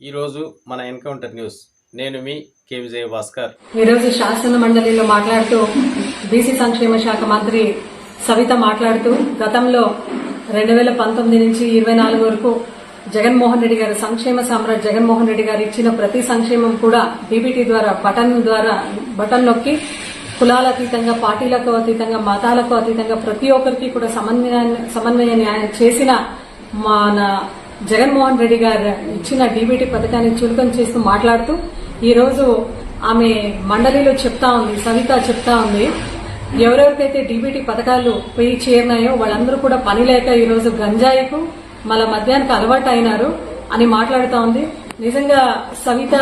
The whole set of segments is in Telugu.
ఈరోజు మన ఎన్కౌంటర్ న్యూస్. నేను మీ కే విజయ భాస్కర్ ఈరోజు శాసన మండలిలో మాట్లాడుతూ బీసీ సంక్షేమ శాఖ మంత్రి సవిత మాట్లాడుతూ గతంలో రెండు వేల పంతొమ్మిది నుంచి ఇరవై నాలుగు వరకు జగన్మోహన్ రెడ్డి గారు సంక్షేమ సామ్రాట్ జగన్మోహన్ రెడ్డి గారు ఇచ్చిన ప్రతి సంక్షేమం కూడా బీబీటీ ద్వారా బటన్ ద్వారా బటన్ నొక్కి కులాల అతీతంగా పార్టీలకు అతీతంగా మతాలకు అతీతంగా ప్రతి ఒక్కరికి కూడా సమన్వయాన్ని సమన్వయాన్ని ఆయన చేసిన మన జగన్మోహన్ రెడ్డి గారు ఇచ్చిన డీబీటీ పథకాన్ని చులకన చేస్తూ మాట్లాడుతూ ఈ రోజు ఆమె మండలిలో చెప్తా ఉంది సవిత చెప్తా ఉంది. ఎవరెవరికైతే డీబీటీ పథకాలు పోయి చేరినాయో వాళ్ళందరూ కూడా పని లేక ఈ రోజు గంజాయికు మళ్ళా మద్యానికి అలవాటు అయినారు అని మాట్లాడుతా ఉంది. నిజంగా సవిత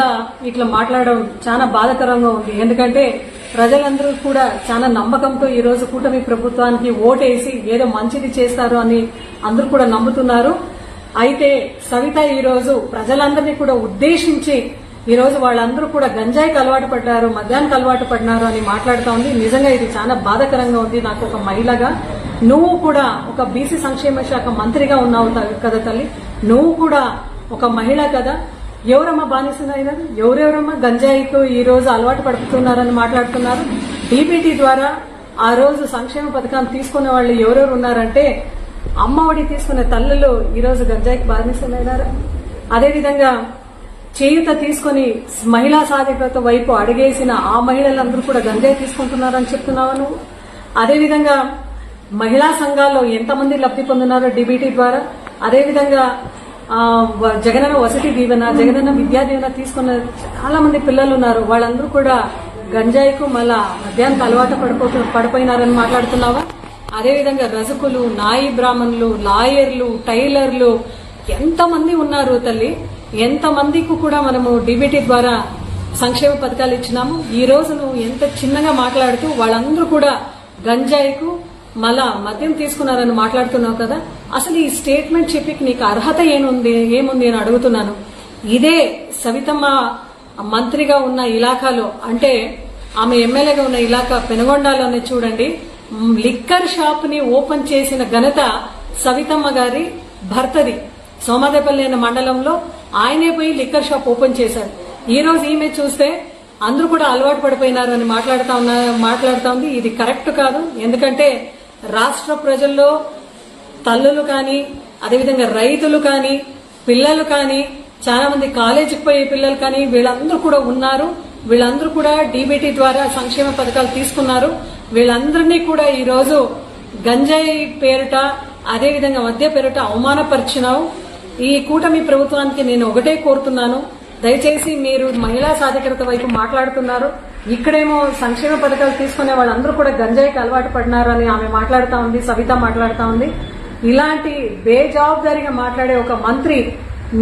ఇట్లా మాట్లాడడం చాలా బాధకరంగా ఉంది. ఎందుకంటే ప్రజలందరూ కూడా చాలా నమ్మకంతో ఈ రోజు కూటమి ప్రభుత్వానికి ఓటేసి ఏదో మంచిది చేస్తారు అని అందరూ కూడా నమ్ముతున్నారు. అయితే సవిత ఈరోజు ప్రజలందరినీ కూడా ఉద్దేశించి ఈరోజు వాళ్ళందరూ కూడా గంజాయికి అలవాటు పడ్డారు మద్యానికి అలవాటు పడినారు అని మాట్లాడుతా ఉంది. నిజంగా ఇది చాలా బాధాకరంగా ఉంది. నాకు ఒక మహిళగా నువ్వు కూడా ఒక బీసీ సంక్షేమ శాఖ మంత్రిగా ఉన్నావు కదా తల్లి. నువ్వు కూడా ఒక మహిళ కదా. ఎవరమ్మా బానిసలైనారు ఎవరెవరమ్మా గంజాయికు ఈ రోజు అలవాటు పడుతున్నారని మాట్లాడుతున్నారు. డీబీటీ ద్వారా ఆ రోజు సంక్షేమ పథకాన్ని తీసుకునే వాళ్ళు ఎవరెవరు ఉన్నారంటే అమ్మఒడి తీసుకునే తల్లులు ఈరోజు గంజాయికి బానిసలైనారా. అదేవిధంగా చేయుత తీసుకుని మహిళా సాధికారత వైపు అడిగేసిన ఆ మహిళలందరూ కూడా గంజాయి తీసుకుంటున్నారని చెప్తున్నావా నువ్వు. అదేవిధంగా మహిళా సంఘాల్లో ఎంతమంది లబ్ధి పొందినారో డిబిటీ ద్వారా. అదేవిధంగా జగనన్న వసతి దీవెన జగనన్న విద్యా దీవెన తీసుకున్న చాలా మంది పిల్లలు ఉన్నారు. వాళ్ళందరూ కూడా గంజాయికు మళ్ళా మధ్యాహ్నం అలవాటు పడిపోతు పడిపోయినారని మాట్లాడుతున్నావా? అదేవిధంగా రజకులు నాయి బ్రాహ్మణులు లాయర్లు టైలర్లు ఎంతమంది ఉన్నారు తల్లి? ఎంతమందికి కూడా మనము డిబిటీ ద్వారా సంక్షేమ పథకాలు ఇచ్చినాము? ఈ రోజు నువ్వు ఎంత చిన్నగా మాట్లాడుతూ వాళ్ళందరూ కూడా గంజాయికు మళ్ళా మద్యం తీసుకున్నారని మాట్లాడుతున్నావు కదా? అసలు ఈ స్టేట్మెంట్ చెప్పి నీకు అర్హత ఏముంది ఏముంది అని అడుగుతున్నాను. ఇదే సవితమ్మ మంత్రిగా ఉన్న ఇలాకాలో అంటే ఆమె ఎమ్మెల్యేగా ఉన్న ఇలాకా పెనుగొండలోనే చూడండి. లిక్కర్ షాప్ని ఓపెన్ చేసిన ఘనత సవితమ్మ గారి భర్తది. సోమాదేపల్లి అనే మండలంలో ఆయనే పోయి లిక్కర్ షాప్ ఓపెన్ చేశారు. ఈ రోజు ఈమె చూస్తే అందరూ కూడా అలవాటు పడిపోయినారు అని మాట్లాడుతా ఉన్నా మాట్లాడుతా ఉంది. ఇది కరెక్ట్ కాదు. ఎందుకంటే రాష్ట్ర ప్రజల్లో తల్లులు కానీ అదేవిధంగా రైతులు కానీ పిల్లలు కానీ చాలా మంది కాలేజీకి పోయే పిల్లలు కానీ వీళ్ళందరూ కూడా ఉన్నారు. వీళ్ళందరూ కూడా డీబీటీ ద్వారా సంక్షేమ పథకాలు తీసుకున్నారు. వీళ్ళందరినీ కూడా ఈరోజు గంజాయి పేరిట అదేవిధంగా మద్య పేరిట అవమానపరిచినావు. ఈ కూటమి ప్రభుత్వానికి నేను ఒకటే కోరుతున్నాను. దయచేసి మీరు మహిళా సాధికారత వైపు మాట్లాడుతున్నారు. ఇక్కడేమో సంక్షేమ పథకాలు తీసుకునే వాళ్ళందరూ కూడా గంజాయికి అలవాటు పడినారు అని ఆమె మాట్లాడుతా ఉంది సవిత మాట్లాడుతా ఉంది. ఇలాంటి బేజవాబ్దారిగా మాట్లాడే ఒక మంత్రి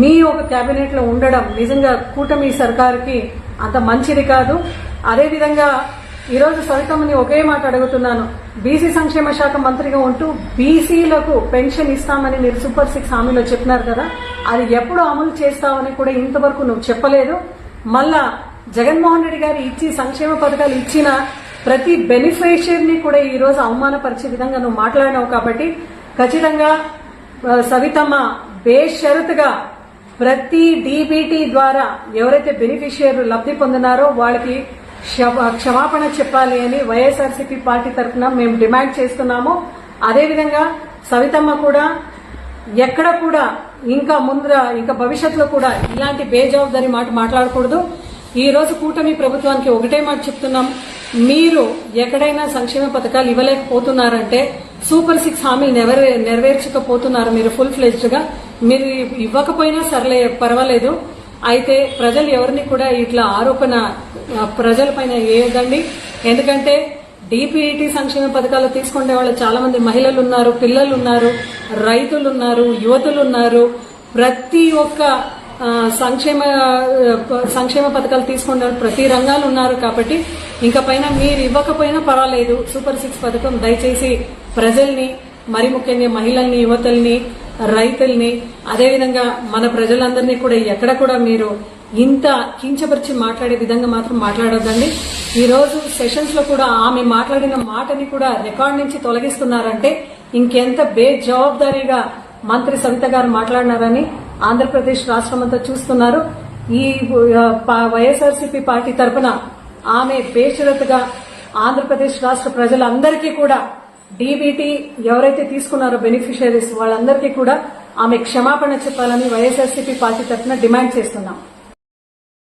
మీ ఒక కేబినెట్లో ఉండడం నిజంగా కూటమి సర్కార్కి అంత మంచిది కాదు. అదేవిధంగా ఈరోజు సవితమ్మని ఒకే మాట అడుగుతున్నాను. బీసీ సంక్షేమ శాఖ మంత్రిగా ఉంటూ బీసీలకు పెన్షన్ ఇస్తామని మీరు సూపర్ సిక్స్ హామీలో చెప్పినారు కదా అది ఎప్పుడు అమలు చేస్తామని కూడా ఇంతవరకు నువ్వు చెప్పలేదు. మళ్ళా జగన్మోహన్ రెడ్డి గారు ఇచ్చి సంక్షేమ పథకాలు ఇచ్చిన ప్రతి బెనిఫిషియర్ని కూడా ఈరోజు అవమానపరిచే విధంగా నువ్వు మాట్లాడినావు కాబట్టి ఖచ్చితంగా సవితమ్మ బేషరతుగా ప్రతి డీబీటీ ద్వారా ఎవరైతే బెనిఫిషియర్ లబ్ధి పొందినారో వాళ్ళకి క్షమాపణ చెప్పాలి అని వైఎస్ఆర్సీపీ పార్టీ తరఫున మేము డిమాండ్ చేస్తున్నాము. అదేవిధంగా సవితమ్మ కూడా ఎక్కడ కూడా ఇంకా ముందర ఇంకా భవిష్యత్తులో కూడా ఇలాంటి బేజవాబ్దారి మాట మాట్లాడకూడదు. ఈ రోజు కూటమి ప్రభుత్వానికి ఒకటే మాట చెప్తున్నాం. మీరు ఎక్కడైనా సంక్షేమ పథకాలు ఇవ్వలేకపోతున్నారంటే సూపర్ సిక్స్ హామీలు నెరవే నెరవేర్చకపోతున్నారు మీరు ఫుల్ ఫ్లెజ్డ్గా మీరు ఇవ్వకపోయినా సర్లే పర్వాలేదు. అయితే ప్రజలు ఎవరిని కూడా ఇట్లా ఆరోపణ ప్రజల ప్రజలపైన వేయదండి ఎందుకంటే డిపిఈటి సంక్షేమ పథకాలు తీసుకునే వాళ్ళు చాలా మంది మహిళలు ఉన్నారు పిల్లలు ఉన్నారు రైతులు ఉన్నారు యువతులు ఉన్నారు. ప్రతి ఒక్క సంక్షేమ సంక్షేమ పథకాలు తీసుకునే ప్రతి రంగాలు ఉన్నారు కాబట్టి ఇంకా పైన మీరు ఇవ్వకపోయినా పర్వాలేదు. సూపర్ సిక్స్ పథకం దయచేసి ప్రజల్ని మరి ముఖ్యంగా మహిళల్ని యువతల్ని రైతుల్ని అదేవిధంగా మన ప్రజలందరినీ కూడా ఎక్కడ కూడా మీరు ఇంత కించపరిచి మాట్లాడే విధంగా మాత్రం మాట్లాడొద్దండి. ఈరోజు సెషన్స్లో కూడా ఆమె మాట్లాడిన మాటని కూడా రికార్డ్ నుంచి తొలగిస్తున్నారంటే ఇంకెంత బేజవాబ్దారీగా మంత్రి సవిత గారు మాట్లాడినారని ఆంధ్రప్రదేశ్ రాష్ట్రం అంతా చూస్తున్నారు. ఈ వైఎస్ఆర్సీపీ పార్టీ తరఫున ఆమె బేషరతుగా ఆంధ్రప్రదేశ్ రాష్ట్ర ప్రజలందరికీ కూడా డీబీటీ ఎవరైతే తీసుకున్నారో బెనిఫిషరీస్ వాళ్ళందరికీ కూడా ఆమె క్షమాపణ చెప్పాలని వైఎస్ఆర్సీపీ పార్టీ తరఫున డిమాండ్ చేస్తున్నాం.